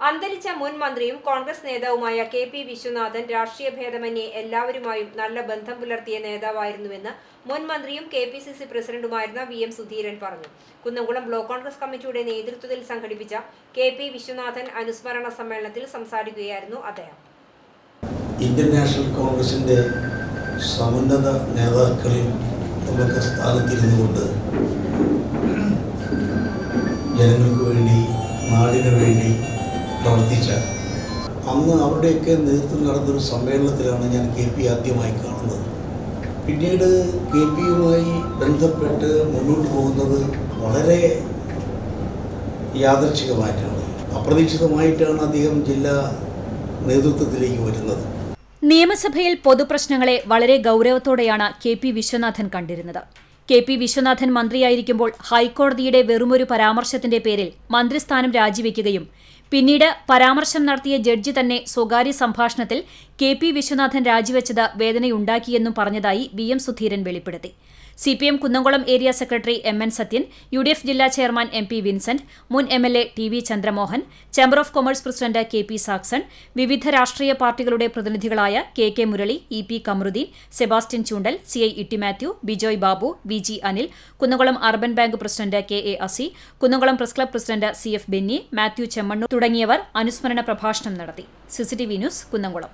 അന്തരിച്ച മുൻ മന്ത്രിയും കോൺഗ്രസ് നേതാവുമായ കെ പി വിശ്വനാഥൻ രാഷ്ട്രീയ ഭേദമന്യേ എല്ലാവരുമായും നല്ല ബന്ധം പുലർത്തിയ നേതാവായിരുന്നുവെന്ന് മുൻ മന്ത്രിയും കെ പി സി സി പ്രസിഡന്റുമായിരുന്ന വി എം സുധീരൻ പറഞ്ഞു. കുന്നംകുളം ബ്ലോക്ക് കോൺഗ്രസ് കമ്മിറ്റിയുടെ നേതൃത്വത്തിൽ സംഘടിപ്പിച്ച കെ പി വിശ്വനാഥൻ അനുസ്മരണ സമ്മേളനത്തിൽ സംസാരിക്കുകയായിരുന്നു അദ്ദേഹം. ഇന്ത്യൻ നാഷണൽ കോൺഗ്രസിന്റെ സമുന്നത നേതാക്കളിൽ നമുക്ക് സ്ഥാനത്തിരുന്നു കൊണ്ട് ജനങ്ങൾക്ക് വേണ്ടി നാടിനു വേണ്ടി പ്രവർത്തിച്ച അന്ന് അവരുടെയൊക്കെ നേതൃത്വം നടന്നൊരു സമ്മേളനത്തിലാണ് ഞാൻ കെ പി ആദ്യമായി കാണുന്നത്. പിന്നീട് കെ പിയുമായി ബന്ധപ്പെട്ട് മുന്നോട്ട് പോകുന്നത് വളരെ യാദർച്ഛികമായിട്ടാണ് അപ്രതീക്ഷിതമായിട്ടാണ് അദ്ദേഹം ജില്ലാ നേതൃത്വത്തിലേക്ക് വരുന്നത്. നിയമസഭയിൽ പൊതുപ്രശ്നങ്ങളെ വളരെ ഗൗരവത്തോടെയാണ് കെ പി വിശ്വനാഥൻ കണ്ടിരുന്നത്. കെ പി വിശ്വനാഥൻ മന്ത്രിയായിരിക്കുമ്പോൾ ഹൈക്കോടതിയുടെ വെറുമൊരു പരാമർശത്തിന്റെ പേരിൽ മന്ത്രിസ്ഥാനം രാജിവെക്കുകയും പിന്നീട് പരാമർശം നടത്തിയ ജഡ്ജി തന്നെ സ്വകാര്യ സംഭാഷണത്തിൽ കെ പി വിശ്വനാഥൻ രാജിവെച്ചത് വേദനയുണ്ടാക്കിയെന്നും പറഞ്ഞതായി വി എം സുധീരൻ വെളിപ്പെടുത്തി. C P M Kunnamkulam area secretary M N Sathyan U D F ജില്ലാ ചെയർമാൻ എം പി വിൻസെന്റ് മുൻ M L A T V Chandramohan chamber of commerce president K P Saxon വിവിധ രാഷ്ട്രീയ പാർട്ടികളുടെ പ്രതിനിധികളായ K K Murali E P Kamaruddeen Sebastian Choondal C I Itty Mathew Bijoy Babu V G Anil Kunnamkulam urban bank president K A Asi Kunnamkulam press club president C F Benny Mathew Chemmanur തുടങ്ങിയവർ അനുസ്മരണ പ്രഭാഷണം നടത്തി. CCTV news Kunnamkulam.